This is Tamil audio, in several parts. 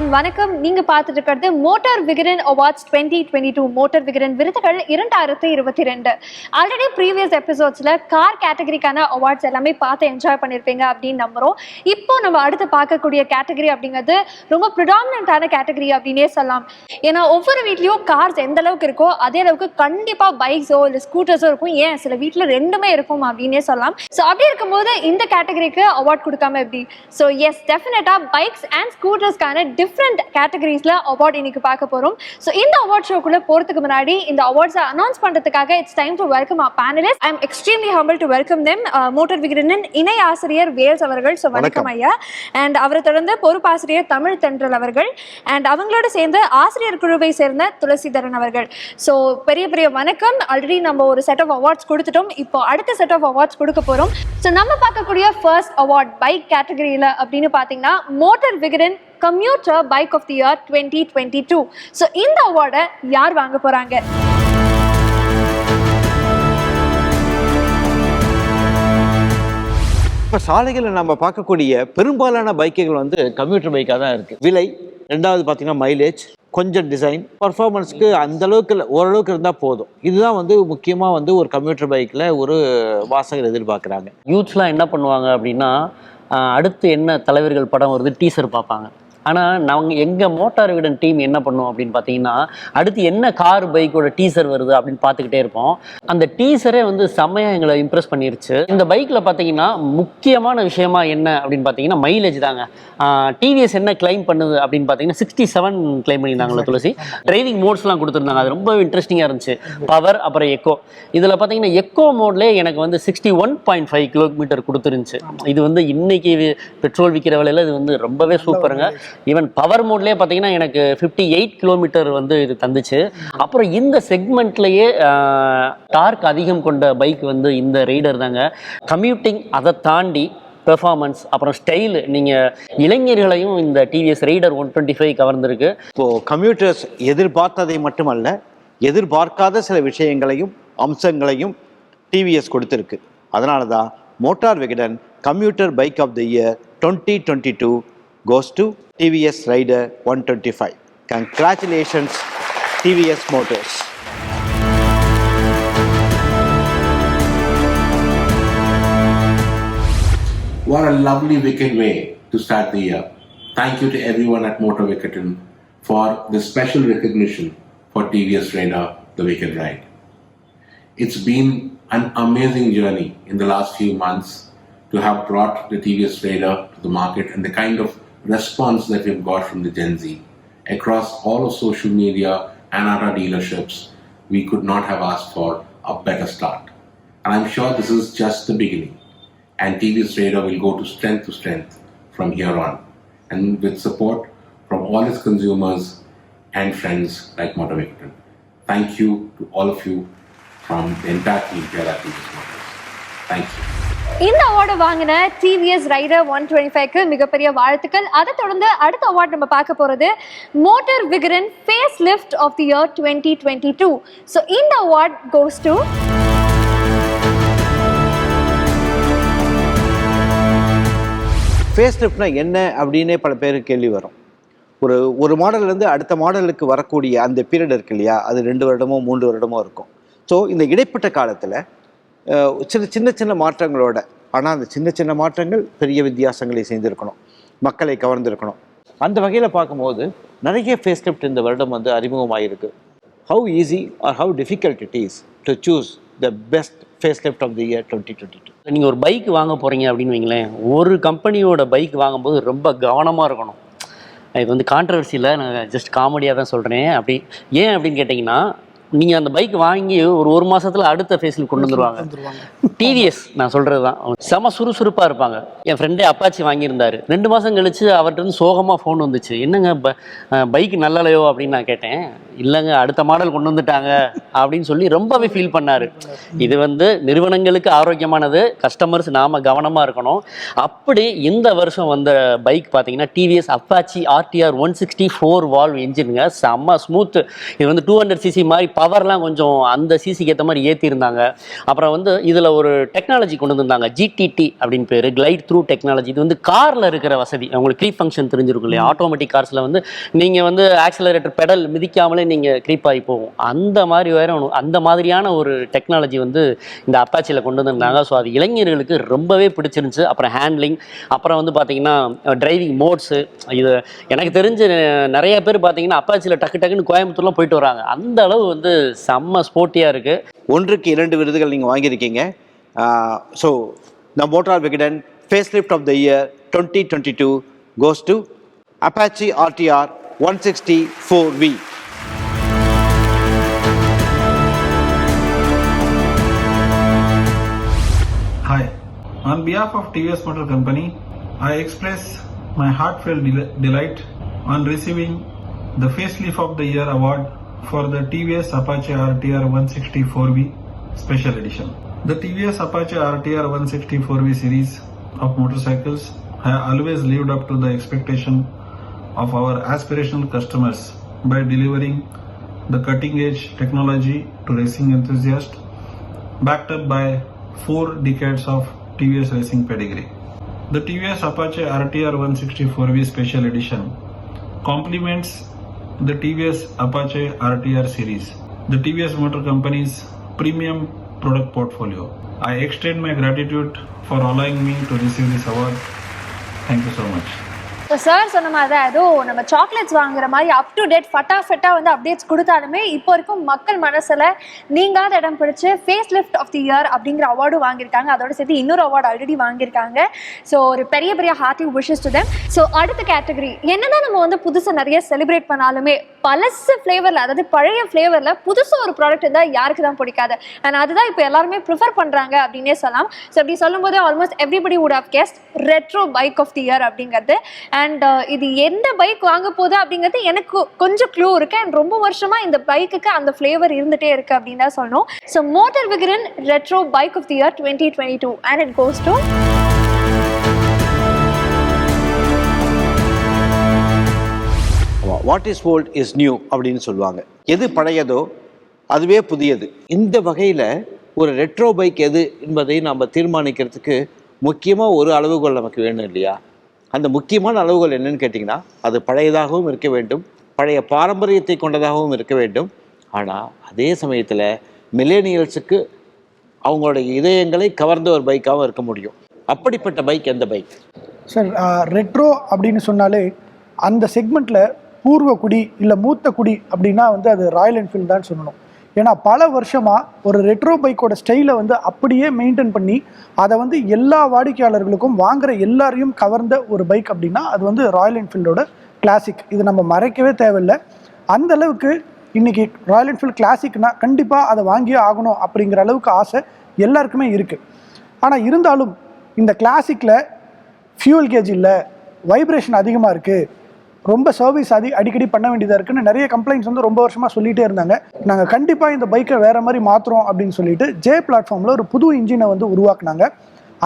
அண்ட் வணக்கம். நீங்க பார்த்துட்டு இருக்கிறது motor Vikatan awards twenty twenty two motor Vikatan விருதுகள் இரண்டாயிரத்து இருபத்தி ரெண்டு. ஆல்ரெடி ப்ரீவியஸ் எபிசோட்ஸ்ல கார் கேட்டகரிக்கான அவார்ட்ஸ் எல்லாமே பார்த்து என்ஜாய் பண்ணியிருப்பீங்க அப்படின்னு நம்புறோம். இப்போ நம்ம அடுத்து பார்க்கக்கூடிய கேட்டகரி அப்படிங்கிறது ரொம்ப ப்ரிடாமினண்டான கேட்டகரி அப்படின்னே சொல்லலாம். ஏன்னா ஒவ்வொரு வீட்லயும் கார்ஸ் எந்த அளவுக்கு இருக்கோ அதே அளவுக்கு கண்டிப்பா பைக்ஸோ இல்லை ஸ்கூட்டர்ஸோ இருக்கும். ஏன்? சில வீட்டில் ரெண்டுமே இருக்கும் அப்படின்னே சொல்லலாம். ஸோ அப்படி இருக்கும்போது இந்த கேட்டகரிக்கு அவார்ட் கொடுக்காம எப்படி? ஸோ எஸ் டெஃபினட்டாக பைக்ஸ் அண்ட் ஸ்கூட்டர்ஸ்க்கான டிஃப்ரெண்ட் கேட்டகரிஸில் அவார்ட் இன்னைக்கு பார்க்க போகிறோம் ஸோ இந்த அவார்ட் ஷோக்குள்ளே போகிறதுக்கு முன்னாடி இந்த அவார்ட்ஸை அனௌன்ஸ் பண்ணுறதுக்காக it's time to welcome our panelist I am extremely humble to welcome them motor விகரனின் இணை ஆசிரியர் வேல்ஸ் அவர்கள். ஸோ வணக்கம் ஐயா. அண்ட் அவரை தொடர்ந்து பொறுப்பாசிரியர் தமிழ் தென்றல் அவர்கள். அண்ட் அவங்களோட சேர்ந்து ஆசிரியர் குழுவை சேர்ந்த துளசிதரன் அவர்கள். ஸோ பெரிய பெரிய வணக்கம். ஆல்ரெடி நம்ம ஒரு செட் ஆஃப் அவார்ட்ஸ் கொடுத்துட்டோம். இப்போ அடுத்த செட் ஆஃப் அவார்ட்ஸ் கொடுக்க போகிறோம் ஸோ நம்ம பார்க்கக்கூடிய ஃபர்ஸ்ட் அவார்ட் பைக் கேட்டகரியில் அப்படின்னு பார்த்தீங்கன்னா motor Vikatan commuter bike of the year twenty twenty two so இந்த அவார்டை யார் வாங்க போகிறாங்க இப்போ சாலைகளில் நம்ம பார்க்கக்கூடிய பெரும்பாலான பைக்குகள் வந்து கம்ப்யூட்டர் பைக்காக தான் இருக்குது விலை ரெண்டாவது பார்த்தீங்கன்னா மைலேஜ் கொஞ்சம் டிசைன் பர்ஃபார்மன்ஸ்க்கு அந்த அளவுக்கு இல்லை ஓரளவுக்கு இருந்தால் போதும். இதுதான் வந்து முக்கியமாக வந்து ஒரு கம்ப்யூட்டர் பைக்கில் ஒரு வாசகர் எதிர்பார்க்குறாங்க. யூத்ஸ்லாம் என்ன பண்ணுவாங்க அப்படின்னா அடுத்து என்ன தலைவர்கள் படம் வருது டீசர் பார்ப்பாங்க. ஆனால் நாங்கள் எங்கள் மோட்டார் விடன் டீம் என்ன பண்ணுவோம் அப்படின்னு பார்த்தீங்கன்னா அடுத்து என்ன கார் பைக்கோட டீசர் வருது அப்படின்னு பார்த்துக்கிட்டே இருப்போம். அந்த டீசரே வந்து செம்மையாக எங்களை இம்ப்ரெஸ் பண்ணிருச்சு. இந்த பைக்கில் பார்த்தீங்கன்னா முக்கியமான விஷயமா என்ன அப்படின்னு பார்த்தீங்கன்னா மைலேஜ் தாங்க. டிவிஎஸ் என்ன கிளைம் பண்ணுது அப்படின்னு பார்த்தீங்கன்னா சிக்ஸ்டி செவன் கிளைம் பண்ணியிருந்தாங்களா துளசி. டிரைவிங் மோட்ஸ்லாம் கொடுத்துருந்தாங்க. அது ரொம்ப இன்ட்ரெஸ்டிங்காக இருந்துச்சு. பவர் அப்புறம் எக்கோ இதில் பார்த்தீங்கன்னா எக்கோ மோட்லேயே எனக்கு வந்து sixty one point five kilometre கொடுத்துருந்துச்சு இது வந்து இன்னைக்கு பெட்ரோல் விற்கிற விலையில இது வந்து ரொம்பவே சூப்பருங்க ஈவன் பவர் மோட்லேயே பார்த்தீங்கன்னா எனக்கு ஃபிஃப்டி எயிட் கிலோமீட்டர் வந்து இது தந்துச்சு. அப்புறம் இந்த செக்மெண்ட்லேயே டார்க் அதிகம் கொண்ட பைக் வந்து இந்த ரைடர் தாங்க. கம்யூட்டிங் அதை தாண்டி பெர்ஃபார்மன்ஸ் அப்புறம் ஸ்டைலு நீங்கள் இளைஞர்களையும் இந்த TVS Raider one twenty five கவர்ந்துருக்கு. இப்போது கம்ப்யூட்டர்ஸ் எதிர்பார்த்ததை மட்டுமல்ல எதிர்பார்க்காத சில விஷயங்களையும் அம்சங்களையும் டிவிஎஸ் கொடுத்துருக்கு. அதனால தான் motor Vikatan commuter bike of the year twenty twenty two goes to TVS Rider 125. Congratulations, TVS Motors. What a lovely weekend way to start the year. Thank you to everyone at Motor Wickerton for the special recognition for TVS Rider, the Wicked Ride. It's been an amazing journey in the last few months to have brought the TVS Rider to the market and the kind of response that we've got from the Gen Z across all of social media and at our dealerships. We could not have asked for a better start. And I'm sure this is just the beginning and TVS Radar will go to strength to strength from here on, and with support from all its consumers and friends like Motor Victor. Thank you to all of you from the entire team here at TVS Motors. Thank you. இந்த அவார்டை வாங்கின டிவிஎஸ் ரைடர் ஒன் டுவெண்ட்டி ஃபைவ்க்கு மிகப்பெரிய வாழ்த்துக்கள். அதை தொடர்ந்து அடுத்த அவார்டு நம்ம பார்க்க போகிறது motor Vikatan face lift of the year twenty twenty two so இந்த அவார்ட் கோஸ் டு ஃபேஸ் லிஃப்ட்னா என்ன அப்படின்னே பல பேருக்கு கேள்வி வரும். ஒரு ஒரு மாடல்லேருந்து அடுத்த மாடலுக்கு வரக்கூடிய அந்த பீரியட் இருக்கு இல்லையா? அது ரெண்டு வருடமோ மூன்று வருடமோ இருக்கும். ஸோ இந்த இடைப்பட்ட காலத்தில் சின்ன சின்ன சின்ன மாற்றங்களோட. ஆனால் அந்த சின்ன சின்ன மாற்றங்கள் பெரிய வித்தியாசங்களை செய்திருக்கணும். மக்களை கவர்ந்திருக்கணும். அந்த வகையில் பார்க்கும்போது நிறைய ஃபேஸ் இந்த வருடம் வந்து அறிமுகமாயிருக்கு. How easy or how difficult it is to choose the best face lift of the year twenty twenty two நீங்கள் ஒரு பைக் வாங்க போகிறீங்க அப்படின்னு வைங்களேன் ஒரு கம்பெனியோட பைக் வாங்கும்போது ரொம்ப கவனமாக இருக்கணும். இது வந்து கான்ட்ரவர்சியில் நான் ஜஸ்ட் காமெடியாக தான் சொல்கிறேன் அப்படி ஏன் அப்படின்னு கேட்டிங்கன்னா நீங்கள் அந்த பைக் வாங்கி ஒரு ஒரு மாசத்துல அடுத்த ஃபேஸில் கொண்டு வந்துருவாங்க. டிவிஎஸ் நான் சொல்கிறது தான் செம சுறுசுறுப்பாக இருப்பாங்க. என் ஃப்ரெண்டே அப்பாச்சி வாங்கியிருந்தாரு. ரெண்டு மாதம் கழிச்சு அவர்கிட்ட இருந்து சோகமாக ஃபோன் வந்துச்சு. என்னங்க பைக் நல்லலையோ அப்படின்னு நான் கேட்டேன். இல்லைங்க அடுத்த மாடல் கொண்டு வந்துட்டாங்க அப்படின்னு சொல்லி ரொம்பவே ஃபீல் பண்ணாரு. இது வந்து நிறுவனங்களுக்கு ஆரோக்கியமானது கஸ்டமர்ஸ் நாம கவனமாக இருக்கணும். அப்படி இந்த வருஷம் வந்த பைக் பார்த்தீங்கன்னா TVS Apache RTR one sixty four valve என்ஜினுங்க செம்ம ஸ்மூத் இது வந்து டூ ஹண்ட்ரட் சிசி மாதிரி பவர்லாம் கொஞ்சம் அந்த சிசிக்கு ஏற்ற மாதிரி ஏற்றிருந்தாங்க அப்புறம் வந்து இதில் ஒரு டெக்னாலஜி கொண்டு வந்திருந்தாங்க. ஜிடிடி அப்படின்னு பேர். கிளைட் த்ரூ டெக்னாலஜி இது வந்து காரில் இருக்கிற வசதி. உங்களுக்கு க்ரீப் ஃபங்க்ஷன் தெரிஞ்சிருக்கும் இல்லையா? ஆட்டோமேட்டிக் கார்ஸில் வந்து நீங்கள் வந்து ஆக்சிலரேட்டர் பெடல் மிதிக்காமலே நீங்கள் க்ரீப் ஆகி போகும். அந்த மாதிரி வேற ஒன்று அந்த மாதிரியான ஒரு டெக்னாலஜி வந்து இந்த அப்பாச்சியில் கொண்டு வந்திருந்தாங்க. ஸோ அது இளைஞர்களுக்கு ரொம்பவே பிடிச்சிருந்துச்சு. அப்புறம் ஹேண்ட்லிங் அப்புறம் வந்து பார்த்தீங்கன்னா டிரைவிங் மோட்ஸு இது எனக்கு தெரிஞ்ச நிறைய பேர் பார்த்தீங்கன்னா அப்பாச்சியில் டக்கு டக்குன்னு கோயம்புத்தூர்லாம் போயிட்டு வராங்க. அந்த அளவு வந்து செம்ம ஸ்போர்ட்டியாக இருக்குது ஒன்றுக்கு இரண்டு விருதுகள் நீங்கள் வாங்கியிருக்கீங்க. So the motor Vikatan face lift of the year twenty twenty two goes to Apache RTR one sixty four V Hi, on behalf of TVS Motor Company, I express my heartfelt del- delight on receiving the Facelift of the Year award for the TVS Apache RTR 164V Special Edition. The TVS Apache RTR 164V series of motorcycles have always lived up to the expectation of our aspirational customers by delivering the cutting edge technology to racing enthusiasts backed up by four decades of TVS racing pedigree. The TVS Apache RTR 164V Special Edition complements the TVS Apache RTR series, the TVS Motor Company's premium product portfolio. I extend my gratitude for allowing me to receive this award. Thank you so much. இப்போ சார் சொன்ன மாதிரி தான் ஏதோ நம்ம சாக்லேட்ஸ் வாங்குற மாதிரி அப் டு டேட் ஃபட்டாஃபட்டாக வந்து அப்டேட்ஸ் கொடுத்தாலுமே இப்போ வரைக்கும் மக்கள் மனசில் நீங்காத இடம் பிடிச்சி face lift of the year அப்படிங்கிற அவார்டும் வாங்கியிருக்காங்க. அதோட சேர்த்து இன்னொரு அவார்டு ஆல்ரெடி வாங்கியிருக்காங்க. ஸோ ஒரு பெரிய பெரிய hearty wishes to them so அடுத்த கேட்டகரி என்னதான் நம்ம வந்து புதுசாக நிறைய செலிப்ரேட் பண்ணாலுமே பழசு ஃப்ளேவரில் அதாவது பழைய ஃப்ளேவரில் புதுசாக ஒரு ப்ராடக்ட் இருந்தால் யாருக்கு தான் பிடிக்காது. அண்ட் அதுதான் இப்போ எல்லாருமே ப்ரிஃபர் பண்ணுறாங்க அப்படின்னே சொல்லலாம். ஸோ அப்படி சொல்லும்போது almost everybody would have guessed retro bike of the year அப்படிங்கிறது. அண்ட் uh, இது எந்த பைக் வாங்க போகுது அப்படிங்கிறது எனக்கு கொஞ்சம் க்ளூ இருக்கு. அண்ட் ரொம்ப வருஷமா இந்த பைக்குக்கு அந்த ஃப்ளேவர் இருந்துட்டே இருக்கு அப்படின்னு தான் சொல்லணும். So motor Vikatan retro bike of the year twenty twenty two and it goes to what is old is new அப்படின்னு சொல்லுவாங்க. எது பழையதோ அதுவே புதியது. இந்த வகையில் ஒரு ரெட்ரோ பைக் எது என்பதை நாம் தீர்மானிக்கிறதுக்கு முக்கியமாக ஒரு அளவுகோல் நமக்கு வேணும் இல்லையா? அந்த முக்கியமான அளவுகள் என்னன்னு கேட்டிங்கன்னா அது பழையதாகவும் இருக்க வேண்டும் பழைய பாரம்பரியத்தை கொண்டதாகவும் இருக்க வேண்டும். ஆனால் அதே சமயத்தில் மில்லேனியல்ஸுக்கு அவங்களோட இதயங்களை கவர்ந்த ஒரு பைக்காகவும் இருக்க முடியும். அப்படிப்பட்ட பைக் எந்த பைக்? சார் ரெட்ரோ அப்படின்னு சொன்னாலே அந்த செக்மெண்ட்டில் பூர்வ குடி இல்லை மூத்த குடி அப்படின்னா வந்து அது ராயல் என்ஃபீல்டு தான் சொல்லணும். ஏன்னா பல வருஷமாக ஒரு ரெட்ரோ பைக்கோட ஸ்டைலை வந்து அப்படியே மெயின்டைன் பண்ணி அதை வந்து எல்லா வாடிக்கையாளர்களுக்கும் வாங்குற எல்லாரையும் கவர்ந்த ஒரு பைக் அப்படின்னா அது வந்து ராயல் என்ஃபீல்டோட கிளாசிக் இது நம்ம மறைக்கவே தேவையில்லை. அந்த அளவுக்கு இன்னைக்கு ராயல் என்ஃபீல்டு கிளாசிக்னா கண்டிப்பாக அதை வாங்கியே ஆகணும் அப்படிங்கிற அளவுக்கு ஆசை எல்லாருக்குமே இருக்குது ஆனால் இருந்தாலும் இந்த கிளாசிக்கில் ஃபியூல் கேஜ் இல்லை வைப்ரேஷன் அதிகமாக இருக்குது ரொம்ப சர்வீஸ் அதி அடிக்கடி பண்ண வேண்டியதாக இருக்குன்னு நிறைய கம்ப்ளைண்ட்ஸ் வந்து ரொம்ப வருஷமாக சொல்லிகிட்டே இருந்தாங்க. நாங்கள் கண்டிப்பாக இந்த பைக்கை வேறு மாதிரி மாற்றுறோம் அப்படின்னு சொல்லிட்டு ஜே பிளாட்ஃபார்மில் ஒரு புது இன்ஜினை வந்து உருவாக்குனாங்க.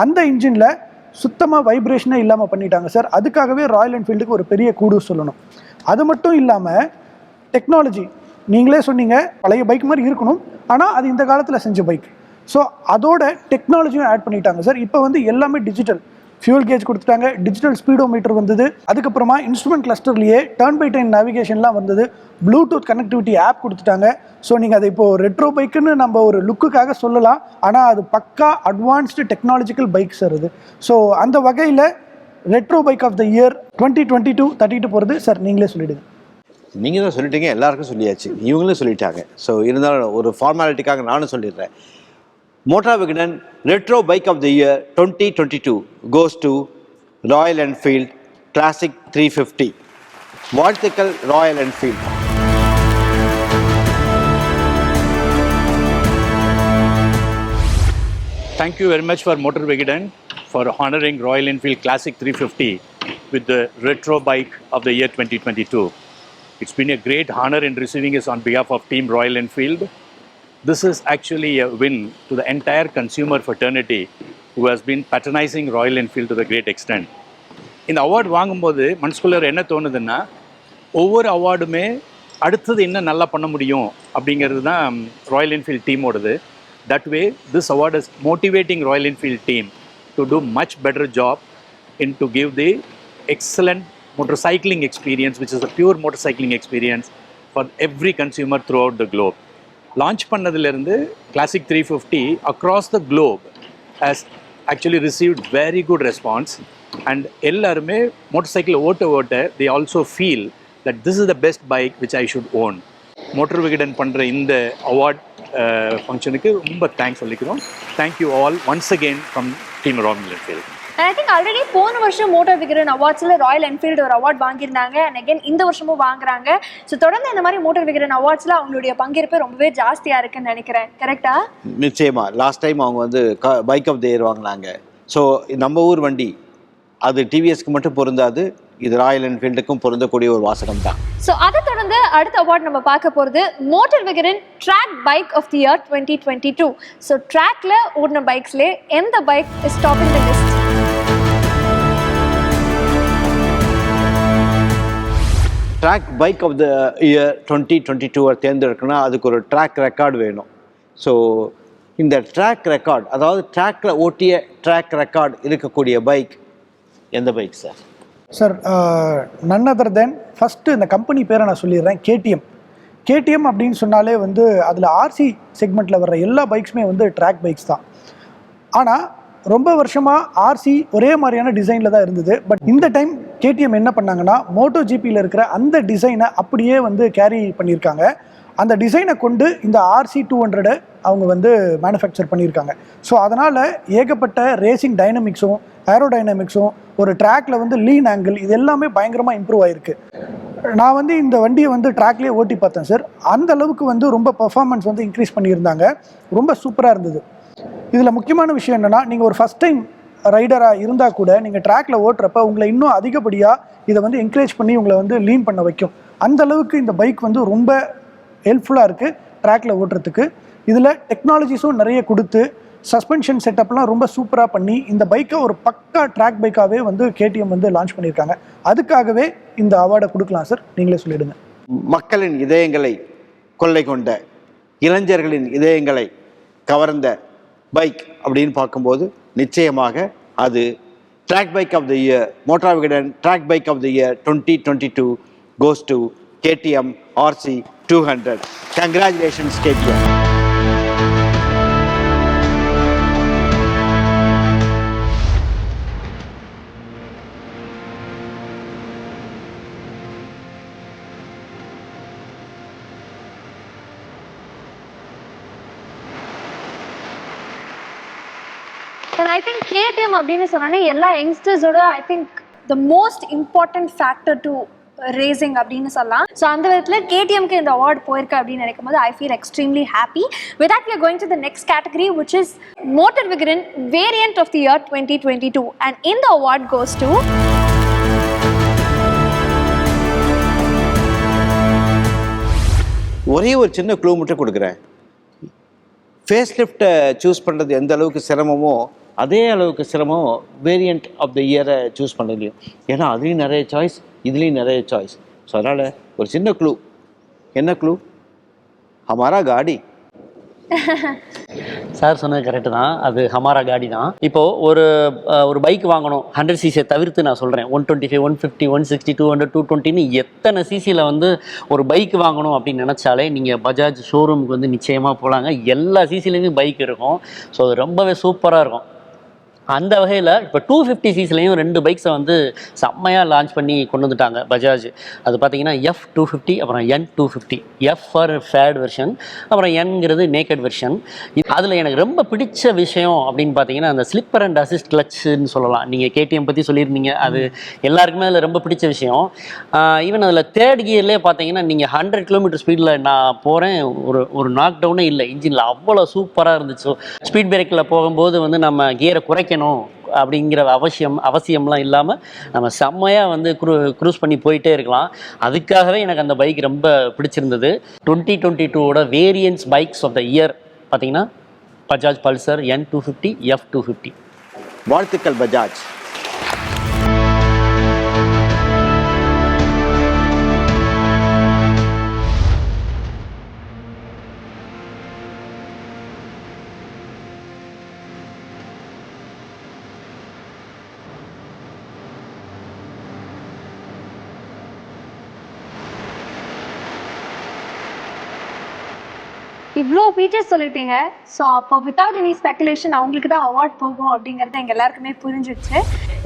அந்த இன்ஜினில் சுத்தமாக வைப்ரேஷனே இல்லாமல் பண்ணிட்டாங்க சார் அதுக்காகவே ராயல் என்ஃபீல்டுக்கு ஒரு பெரிய கூடு சொல்லணும். அது மட்டும் இல்லாமல் டெக்னாலஜி நீங்களே சொன்னீங்க பழைய பைக் மாதிரி இருக்கணும். ஆனால் அது இந்த காலத்தில் செஞ்ச பைக் ஸோ அதோட டெக்னாலஜியும் ஆட் பண்ணிட்டாங்க சார் இப்போ வந்து எல்லாமே டிஜிட்டல் ஃபியூல் கேஜ் கொடுத்துட்டாங்க. டிஜிட்டல் ஸ்பீடோ மீட்டர் வந்தது. அதுக்கப்புறமா இன்ஸ்ட்ருமெண்ட் கிளஸ்டர்லேயே டர்ன் பை டைம் நேவிகேஷன்லாம் வந்தது. ப்ளூடூத் கனெக்டிவிட்டி ஆப் கொடுத்துட்டாங்க. ஸோ நீங்கள் அதை இப்போ ரெட்ரோ பைக்குன்னு நம்ம ஒரு லுக்குக்காக சொல்லலாம். ஆனால் அது பக்கா அட்வான்ஸ்டு டெக்னாலஜிக்கல் பைக் சார் அது ஸோ அந்த வகையில் retro bike of the year twenty twenty two தட்டிட்டு போகிறது சார் நீங்களே சொல்லிவிடுங்க நீங்கள் தான் சொல்லிட்டீங்க. எல்லாருக்கும் சொல்லியாச்சு. இவங்களும் சொல்லிட்டாங்க. ஸோ இருந்தாலும் ஒரு ஃபார்மாலிட்டிக்காக நானும் சொல்லிடுறேன். Motor Vikatan retro bike of the year twenty twenty two goes to Royal Enfield classic three fifty வாழ்த்துக்கள் Royal Enfield Thank you very much for Motor Vigilant for honoring Royal Enfield Classic 350 with the retro bike of the year 2022. It's been a great honor in receiving this on behalf of Team Royal Enfield. This is actually a win to the entire consumer fraternity who has been patronizing Royal Enfield to the great extent. இந்த அவார்டு வாங்கும்போது மனசுக்குள்ளே என்ன தோணுதுன்னா ஒவ்வொரு அவார்டுமே அடுத்தது என்ன நல்லா பண்ண முடியும் அப்படிங்கிறது தான் Royal Enfield டீமோடது that way this award is motivating Royal Enfield team to do much better job in to give the excellent motorcycling experience which is a pure motorcycling experience for every consumer throughout the globe launch பண்ணதுலேருந்து Classic three fifty across the globe has actually received very good response and எல்லாருமே மோட்டர் சைக்கிள் ஓட்ட ஓட்ட they also feel that this is the best bike which I should own motor Vikatan பண்ணுற இந்த அவார்ட் ஃபங்க்ஷனுக்கு ரொம்ப தேங்க்ஸ் சொல்லிக்கிறோம். Thank you all once again from team Royal Enfield I think already போன வருஷம் மோட்டார் விகரன் அவார்ட்ஸில் ராயல் என்ஃபீல்டு ஒரு அவார்ட் வாங்கியிருந்தாங்க. அண்ட் அகைன் இந்த வருஷமும் வாங்குறாங்க. ஸோ தொடர்ந்து இந்த மாதிரி மோட்டார் விகரன் அவார்ட்ஸில் அவங்களுடைய பங்கேற்பு ரொம்பவே ஜாஸ்தியாக இருக்குன்னு நினைக்கிறேன். கரெக்டா நிச்சயமா. லாஸ்ட் டைம் அவங்க வந்து பைக் ஆஃப் த இயர் வாங்கினாங்க. ஸோ நம்ம ஊர் வண்டி அது டிவிஎஸ்க்கு மட்டும் பொருந்தாது இது ராயல் என்ஃபீல்டுக்கும் பொருந்தக்கூடிய ஒரு வாசகம் தான். ஸோ அதை தொடர்ந்து அடுத்த அவார்ட் நம்ம பார்க்க போகிறது motor Vikatan track bike of the year twenty twenty two so ட்ராக்ல ஓடின பைக்ஸ்லே எந்த bike is top in the list track bike of the year twenty twenty டூவை தேர்ந்தெடுக்கணும்னா அதுக்கு ஒரு ட்ராக் ரெக்கார்டு வேணும். ஸோ இந்த ட்ராக் ரெக்கார்ட் அதாவது ட்ராக்கில் ஓட்டிய ட்ராக் ரெக்கார்ட் இருக்கக்கூடிய பைக் எந்த bike sir sir none other than first இந்த கம்பெனி பேரை நான் சொல்லிடுறேன் கேடிஎம் கேடிஎம் அப்படின்னு சொன்னாலே வந்து அதில் ஆர்சி செக்மெண்ட்டில் வர்ற எல்லா பைக்ஸுமே வந்து ட்ராக் பைக்ஸ் தான். ஆனால் ரொம்ப வருஷமாக ஆர்சி ஒரே மாதிரியான டிசைனில் தான் இருந்தது. பட் இந்த டைம் கேடிஎம் என்ன பண்ணாங்கன்னா மோட்டோ ஜிபியில் இருக்கிற அந்த டிசைனை அப்படியே வந்து கேரி பண்ணியிருக்காங்க. அந்த டிசைனை கொண்டு இந்த ஆர்சி டூ ஹண்ட்ரடை அவங்க வந்து மேனுஃபேக்சர் பண்ணியிருக்காங்க. ஸோ அதனால் ஏகப்பட்ட ரேசிங் டைனமிக்ஸும் ஏரோடைனமிக்ஸும் ஒரு ட்ராக்ல வந்து லீன் ஆங்கிள் இது எல்லாமே பயங்கரமாக இம்ப்ரூவ் ஆயிருக்கு. நான் வந்து இந்த வண்டியை வந்து ட்ராக்லேயே ஓட்டி பார்த்தேன் சார் அந்த அளவுக்கு வந்து ரொம்ப பர்ஃபார்மன்ஸ் வந்து இன்க்ரீஸ் பண்ணியிருந்தாங்க. ரொம்ப சூப்பராக இருந்தது. இதில் முக்கியமான விஷயம் என்னென்னா நீங்கள் ஒரு ஃபஸ்ட் டைம் ரைடராக இருந்தால் கூட நீங்கள் ட்ராக்ல ஓட்டுறப்ப உங்களை இன்னும் அதிகப்படியாக இதை வந்து என்கரேஜ் பண்ணி உங்களை வந்து லீன் பண்ண வைக்கும். அந்த அளவுக்கு இந்த பைக் வந்து ரொம்ப ஹெல்ப்ஃபுல்லாக இருக்குது ட்ராக்ல ஓட்டுறதுக்கு. இதில் டெக்னாலஜிஸும் நிறைய கொடுத்து சஸ்பென்ஷன் செட்டப்லாம் ரொம்ப சூப்பராக பண்ணி இந்த பைக்கை ஒரு பக்கா ட்ராக் பைக்காகவே வந்து கேடிஎம் வந்து லான்ச் பண்ணியிருக்காங்க. அதுக்காகவே இந்த அவார்டை கொடுக்கலாம் சார் நீங்களே சொல்லிடுங்க. மக்களின் இதயங்களை கொள்ளை கொண்ட இளைஞர்களின் இதயங்களை கவர்ந்த பைக் அப்படின்னு பார்க்கும்போது நிச்சயமாக அது track bike of the year motor Vikatan track bike of the year twenty twenty two goes to KTM RC two hundred congratulations and I think KTM அப்படின்னு சொன்னோன்னே எல்லா யங்ஸ்டர்ஸோட I think the most important factor to racing அப்படின்னு சொல்லலாம். ஸோ அந்த விதத்தில் கேடிஎம்க்கு இந்த அவார்ட் போயிருக்கு அப்படின்னு நினைக்கும் போது I feel extremely happy with that we going to the next category which is motor Vikatan variant of the year twenty twenty two and இந்த அவார்ட் கோஸ் டு ஒரே ஒரு சின்ன க்ளூ மட்டும் கொடுக்குறேன். ஃபேஸ் லிஃப்ட்டை சூஸ் பண்ணுறது எந்த அளவுக்கு சிரமமோ அதே அளவுக்கு சிரமம் வேரியண்ட் ஆஃப் த இயரை சூஸ் பண்ணலையும் ஏன்னா அதுலேயும் நிறைய சாய்ஸ் இதுலேயும் நிறைய சாய்ஸ் ஸோ அதனால் ஒரு சின்ன க்ளூ என்ன க்ளூ ஹமாரா காடி. சார் சொன்னது கரெக்டு தான். அது ஹமாரா காடி தான். இப்போ ஒரு ஒரு பைக் வாங்கணும். ஹண்ட்ரட் சிசியை தவிர்த்து நான் சொல்கிறேன் one twenty five one fifty one sixty two hundred two டுவெண்ட்டின்னு எத்தனை சிசியில் வந்து ஒரு பைக் வாங்கணும் அப்படின்னு நினச்சாலே நீங்கள் பஜாஜ் ஷோரூமுக்கு வந்து நிச்சயமாக போகலாங்க எல்லா சிசிலையுமே பைக் இருக்கும். ஸோ அது ரொம்பவே சூப்பராக இருக்கும். அந்த வகையில் இப்போ டூ ஃபிஃப்டி சிசிலையும் ரெண்டு பைக்ஸை வந்து செம்மையாக லான்ச் பண்ணி கொண்டு வந்துட்டாங்க பஜாஜ். அது பார்த்தீங்கன்னா எஃப் டூ ஃபிஃப்டி அப்புறம் N two fifty F for fat version அப்புறம் என்கிறது நேக்கட் வெர்ஷன் அதில் எனக்கு ரொம்ப பிடிச்ச விஷயம் அப்படின்னு பார்த்தீங்கன்னா அந்த ஸ்லிப்பர் அண்ட் அசிஸ்ட் கிளச்சுன்னு சொல்லலாம். நீங்கள் கேடிஎம் பற்றி சொல்லியிருந்தீங்க. அது எல்லாருக்குமே அதில் ரொம்ப பிடிச்ச விஷயம். ஈவன் அதில் தேர்ட் கியர்லேயே பார்த்தீங்கன்னா நீங்கள் ஹண்ட்ரட் கிலோமீட்டர் ஸ்பீடில் நான் போகிறேன் ஒரு ஒரு நாக் டவுனே இல்லை. இன்ஜினில் அவ்வளோ சூப்பராக இருந்துச்சு. ஸ்பீட் பிரேக்கில் போகும்போது வந்து நம்ம கியரை குறைக்க குறைக்கணும் அப்படிங்கிற அவசியம் அவசியம்லாம் இல்லாமல் நம்ம செம்மையாக வந்து குரூ க்ரூஸ் பண்ணி போயிட்டே இருக்கலாம். அதுக்காகவே எனக்கு அந்த பைக் ரொம்ப பிடிச்சிருந்தது. டுவெண்ட்டி டுவெண்ட்டி டூவோட variants bikes of the year பார்த்தீங்கன்னா Bajaj Pulsar N two fifty F two fifty வாழ்த்துக்கள் பஜாஜ். இவ்வளோ ஃபீச்சர்ஸ் சொல்லிட்டீங்க. ஸோ அப்போ வித்தவுட் எனி ஸ்பெக்குலேஷன் அவங்களுக்கு தான் அவார்ட் போகும் அப்படிங்கிறது எங்கள் எல்லாருக்குமே புரிஞ்சிடுச்சு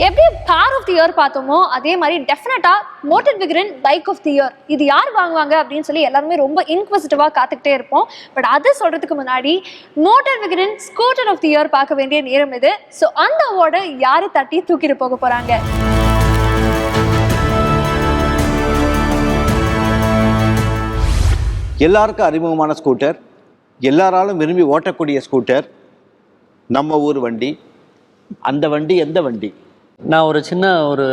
எப்படி கார் ஆஃப் தி இயர் பார்த்தோமோ அதே மாதிரி டெஃபினட்டாக motor Vikatan bike of the year இது யார் வாங்குவாங்க அப்படின்னு சொல்லி எல்லாருமே ரொம்ப இன்க்வசிட்டிவாக காத்துக்கிட்டே இருப்போம். பட் அது சொல்கிறதுக்கு முன்னாடி motor Vikatan scooter of the year பார்க்க வேண்டிய நேரம் இது. ஸோ அந்த அவார்டை யார் தட்டி தூக்கிட்டு போக போகிறாங்க எல்லாருக்கும் அறிமுகமான ஸ்கூட்டர் எல்லாராலும் விரும்பி ஓட்டக்கூடிய ஸ்கூட்டர் நம்ம ஊர் வண்டி. அந்த வண்டி எந்த வண்டி? நான் ஒரு சின்ன ஒரு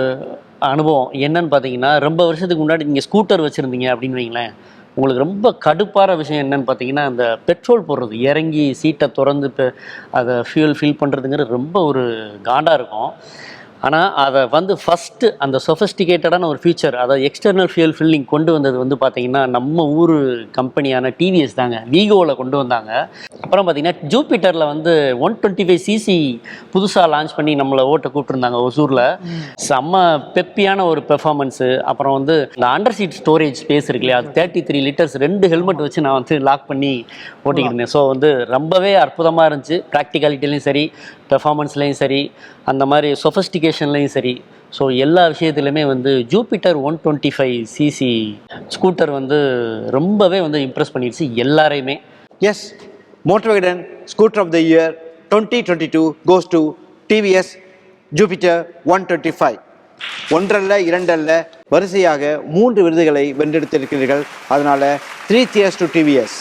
அனுபவம். என்னன்னு பார்த்தீங்கன்னா ரொம்ப வருஷத்துக்கு முன்னாடி நீங்கள் ஸ்கூட்டர் வச்சுருந்தீங்க அப்படின்னு வைங்களேன். உங்களுக்கு ரொம்ப கடுப்பான விஷயம் என்னன்னு பார்த்தீங்கன்னா அந்த பெட்ரோல் போடுறது. இறங்கி சீட்டை திறந்து இப்போ அதை ஃபியூல் ஃபில் பண்ணுறதுங்கிறது ரொம்ப ஒரு காண்டாக இருக்கும். ஆனால் அதை வந்து ஃபஸ்ட்டு அந்த சொஃபஸ்டிகேட்டடான ஒரு ஃபியூச்சர் அதாவது எக்ஸ்டர்னல் ஃபியூல் ஃபில்லிங் கொண்டு வந்தது வந்து பார்த்தீங்கன்னா நம்ம ஊர் கம்பெனியான டிவிஎஸ் தாங்க. வீகோவில் கொண்டு வந்தாங்க. அப்புறம் பார்த்தீங்கன்னா ஜூபிட்டரில் வந்து ஒன் டுவெண்ட்டி ஃபைவ் சிசி புதுசாக லான்ச் பண்ணி நம்மளை ஓட்ட கூப்பிட்டுருந்தாங்க ஒசூரில். செம்ம பெப்பியான ஒரு பெர்ஃபார்மன்ஸு அப்புறம் வந்து இந்த அண்டர் சீட் ஸ்டோரேஜ் ஸ்பேஸ் இருக்கு இல்லையா தேர்ட்டி த்ரீ லிட்டர்ஸ் ரெண்டு ஹெல்மெட் வச்சு நான் வந்து லாக் பண்ணி ஓட்டிக்கிட்டு இருந்தேன். ஸோ வந்து ரொம்பவே அற்புதமாக இருந்துச்சு. ப்ராக்டிகாலிட்டிலையும் சரி பெர்ஃபார்மன்ஸ்லையும் சரி அந்த மாதிரி சொஃபஸ்டிகேஷன்லையும் சரி. ஸோ எல்லா விஷயத்துலையுமே வந்து Jupiter one twenty five CC scooter வந்து ரொம்பவே வந்து இம்ப்ரெஸ் பண்ணிடுச்சு எல்லாரையுமே. Yes மோட்டர்வேடன் scooter of the year twenty twenty two goes to TVS Jupiter one twenty five ஒன்றல்ல இரண்டல்ல வரிசையாக மூன்று விருதுகளை வென்றெடுத்திருக்கிறீர்கள். அதனால three cheers to TVS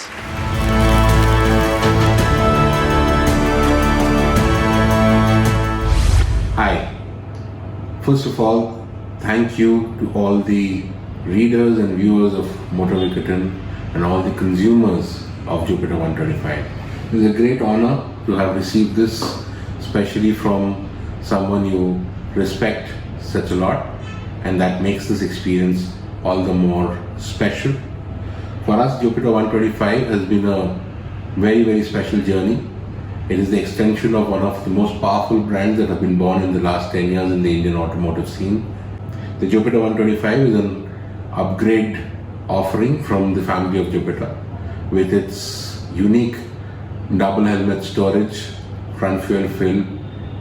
Hi. First of all, thank you to all the readers and viewers of Motor and all the consumers of Jupiter 125. It is a great honor to have received this, especially from someone you respect such a lot, and that makes this experience all the more special. For us, Jupiter 125 has been a very, very special journey. It is the extension of one of the most powerful brands that have been born in the last 10 years in the Indian automotive scene. The Jupiter 125 is an upgrade offering from the family of Jupiter with its unique double helmet storage, front fuel fill,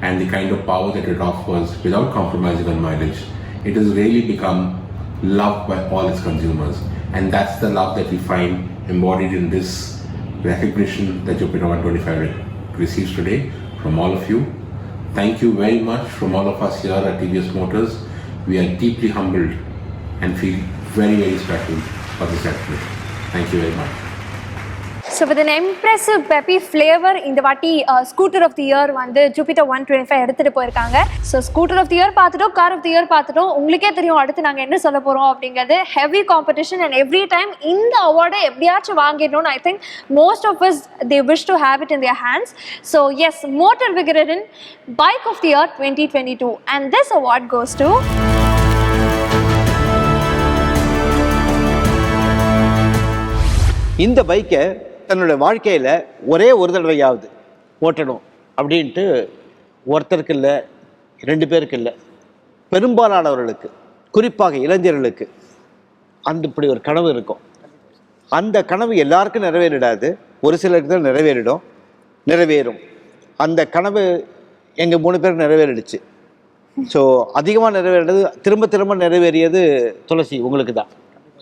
and the kind of power that it offers without compromising on mileage. It has really become loved by all its consumers, and that's the love that we find embodied in this recognition that Jupiter 125 re- receives today from all of you. Thank you very much from all of us here at TVS Motors. We are deeply humbled and feel very, very special for this recognition. Thank you very much. So with impressive peppy flavour இந்த வாட்டி ஸ்கூட்டர் ஆஃப் தி இயர் வந்து ஜூபிட்டர் ஒன் டுவெண்ட்டி ஃபைவ் எடுத்துகிட்டு போயிருக்காங்க. So scooter of the year பார்த்துட்டோம் கார் ஆஃப் தி இயர் பார்த்துட்டோம். உங்களுக்கே தெரியும் அடுத்து நாங்கள் என்ன சொல்ல போகிறோம் அப்படிங்கிறது. Heavy competition and every time இந்த அவார்டை எப்படியாச்சும் வாங்கிடணும்னு I think most of us they wish to have it in their hands so yes motor Vikatan bike of the year twenty twenty two and this award goes to இந்த பைக்கை தன்னோட வாழ்க்கையில் ஒரே ஒரு தடவையாவது ஓட்டணும் அப்படின்ட்டு ஒருத்தருக்கு இல்லை ரெண்டு பேருக்கு இல்லை பெரும்பாலானவர்களுக்கு குறிப்பாக இளைஞர்களுக்கு அந்த இப்படி ஒரு கனவு இருக்கும். அந்த கனவு எல்லாருக்கும் நிறைவேறிடாது. ஒரு சிலருக்கு தான் நிறைவேறிடும் நிறைவேறும். அந்த கனவு எங்கள் மூணு பேருக்கு நிறைவேறிடுச்சு. ஸோ அதிகமாக நிறைவேறினது திரும்ப திரும்ப நிறைவேறியது துளசி உங்களுக்கு தான்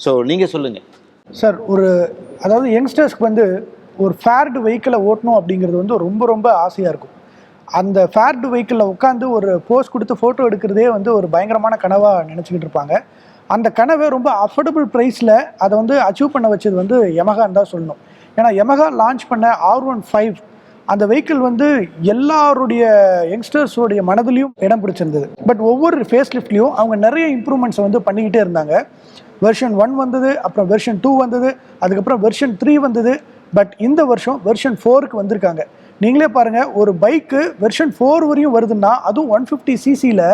ஸோ நீங்கள் சொல்லுங்கள் சார் ஒரு அதாவது யங்ஸ்டர்ஸ்க்கு வந்து ஒரு ஃபேர்டு வெஹிக்கிளை ஓட்டணும் அப்படிங்கிறது வந்து ரொம்ப ரொம்ப ஆசையாக இருக்கும். அந்த ஃபேர்டு வெஹிக்கிளில் உட்காந்து ஒரு போஸ் கொடுத்து ஃபோட்டோ எடுக்கிறதே வந்து ஒரு பயங்கரமான கனவாக நினச்சிக்கிட்டு இருப்பாங்க. அந்த கனவை ரொம்ப அஃபோர்டபுள் ப்ரைஸில் அதை வந்து அச்சீவ் பண்ண வச்சது வந்து யமகான்னு தான் சொல்லணும். ஏன்னா யமகா லான்ச் பண்ண ஆர் ஒன் ஃபைவ் அந்த வெஹிக்கிள் வந்து எல்லாருடைய யங்ஸ்டர்ஸோடைய மனதிலையும் இடம் பிடிச்சிருந்தது. பட் ஒவ்வொரு ஃபேஸ் லிஃப்ட்லேயும் அவங்க நிறைய இம்ப்ரூவ்மெண்ட்ஸை வந்து பண்ணிக்கிட்டே இருந்தாங்க. வெர்ஷன் ஒன் வந்தது அப்புறம் வெர்ஷன் டூ வந்தது அதுக்கப்புறம் வெர்ஷன் த்ரீ வந்தது. பட் இந்த வருஷம் வெர்ஷன் ஃபோருக்கு வந்திருக்காங்க. நீங்களே பாருங்கள் ஒரு பைக்கு வெர்ஷன் ஃபோர் வரையும் வருதுன்னா அதுவும் ஒன் ஃபிஃப்டி சிசியில்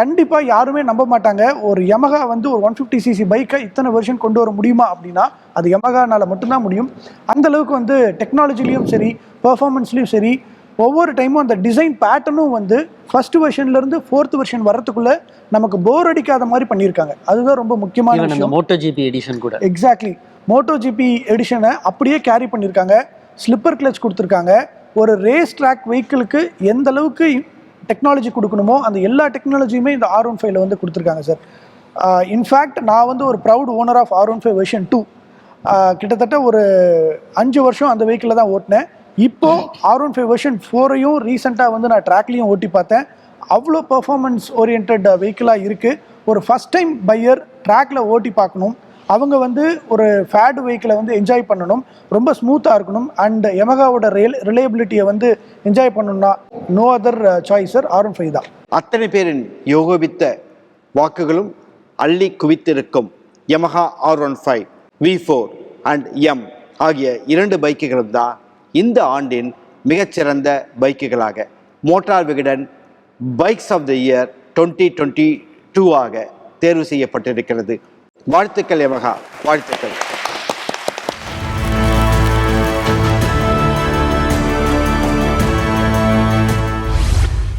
கண்டிப்பாக யாருமே நம்ப மாட்டாங்க. ஒரு யமகா வந்து ஒரு ஒன் ஃபிஃப்டி சிசி பைக்கை இத்தனை வெர்ஷன் கொண்டு வர முடியுமா அப்படின்னா அது யமகானால் மட்டும்தான் முடியும். அந்தளவுக்கு வந்து டெக்னாலஜிலையும் சரி பர்ஃபார்மன்ஸ்லையும் சரி ஒவ்வொரு டைமும் அந்த டிசைன் பேட்டர்னும் வந்து ஃபர்ஸ்ட் வெர்ஷன்லேருந்து ஃபோர்த் வெர்ஷன் வர்றதுக்குள்ள நமக்கு போர் அடிக்காத மாதிரி பண்ணியிருக்காங்க. அதுதான் ரொம்ப முக்கியமான விஷயம். மோட்டோ ஜிபி எடிஷன் கூட. எக்ஸாக்ட்லி மோட்டோ ஜிபி எடிஷனை அப்படியே கேரி பண்ணியிருக்காங்க. ஸ்லிப்பர் கிளச் கொடுத்துருக்காங்க. ஒரு ரேஸ் ட்ராக் வெஹிக்கிளுக்கு எந்த அளவுக்கு டெக்னாலஜி கொடுக்கணுமோ அந்த எல்லா டெக்னாலஜியுமே இந்த ஆர் ஒன் ஃபைவ்ல வந்து கொடுத்துருக்காங்க சார் இன்ஃபேக்ட் நான் வந்து ஒரு proud owner of R one five version two கிட்டத்தட்ட ஒரு அஞ்சு வருஷம் அந்த வெஹிக்கிளில் தான் ஓட்டினேன். இப்போ ஆர் ஒன் ஃபைவ் வெர்ஷன் ஃபோரையும் ரீசெண்டாக வந்து நான் ட்ராக்லேயும் ஓட்டி பார்த்தேன். அவ்வளோ பெர்ஃபார்மன்ஸ் ஓரியன்ட் வெஹிக்கிளாக இருக்குது ஒரு ஃபஸ்ட் டைம் பையர் ட்ராக்ல ஓட்டி பார்க்கணும். அவங்க வந்து ஒரு ஃபேட் வெஹிக்கிளை வந்து என்ஜாய் பண்ணணும். ரொம்ப ஸ்மூத்தாக இருக்கணும். அண்ட் எமகாவோட ரியல் ரிலையபிலிட்டியை வந்து என்ஜாய் பண்ணணும்னா no other choice R one five தான். அத்தனை பேரின் யோகோபித்த வாக்குகளும் அள்ளி குவித்திருக்கும் Yamaha R one five V four and M ஆகிய இரண்டு பைக்குகளும் தான் இந்த ஆண்டின் மிகச்சிறந்த பைக்குகளாக motor Vikatan bikes of the year twenty twenty two ஆக தேர்வு செய்யப்பட்டிருக்கிறது வாழ்த்துக்கள் யமஹா வாழ்த்துக்கள்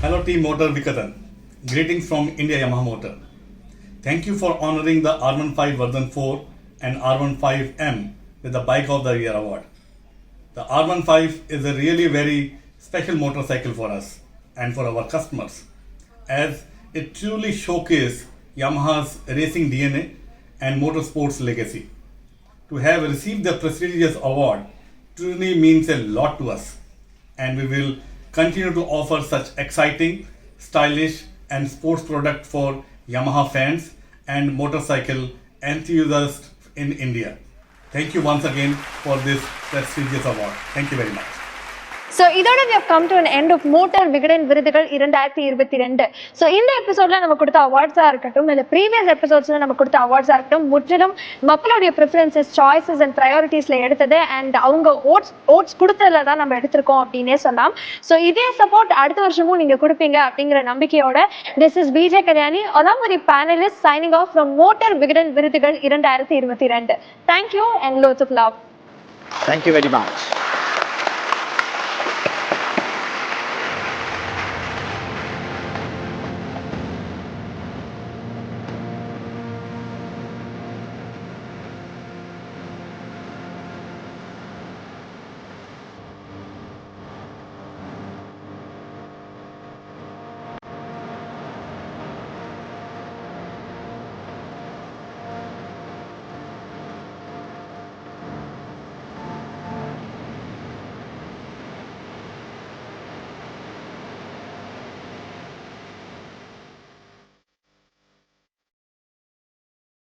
Hello Team Motor Vikatan. Greetings from India Yamaha Motor. Thank you for honoring the R15 version 4 and R15M with the Bike of the Year award. The R15 is a really very special motorcycle for us and for our customers as it truly showcases Yamaha's racing DNA and motorsports legacy. To have received the prestigious award truly means a lot to us and we will continue to offer such exciting, stylish, and sports product for Yamaha fans and motorcycle enthusiasts in India. Thank you once again for this prestigious award. Thank you very much. So இதோட we come to an end of motor Vikatan விருதுகள் இரண்டாயிரத்தி இருபத்தி ரெண்டு. ஸோ இந்த எபிசோட்ல நம்ம கொடுத்த அவார்ட்ஸாக இருக்கட்டும் இல்லை ப்ரீவியஸ் எபிசோட்ஸ்ல நம்ம கொடுத்த அவார்ட்ஸாக இருக்கட்டும் முற்றிலும் மக்களுடைய ப்ரிஃபரன்சஸ் சாய்ஸஸ் அண்ட் ப்ரையாரிட்டிஸ்ல எடுத்தது அண்ட் அவங்க ஓட்ஸ் ஓட்ஸ் கொடுத்ததுல தான் நம்ம எடுத்திருக்கோம் அப்படின்னே சொல்லலாம். ஸோ இதே சப்போர்ட் அடுத்த வருஷமும் நீங்க கொடுப்பீங்க அப்படிங்கிற நம்பிக்கையோட திஸ் இஸ் பிஜே கல்யாணி அதான் ஒரு panelist signing off from motor Vikatan விருதுகள் இரண்டாயிரத்தி இருபத்தி ரெண்டு. Thank you and lots of love thank you very much